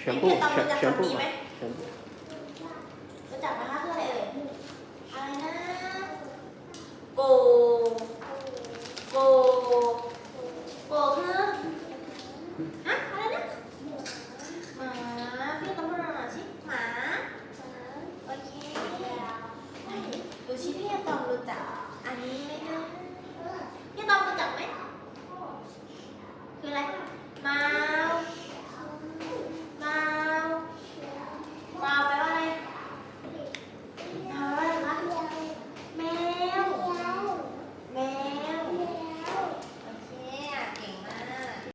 全部全全部嘛，全部。รู้จักไหมคะคืออะเอ่ยอะไรนะโกโก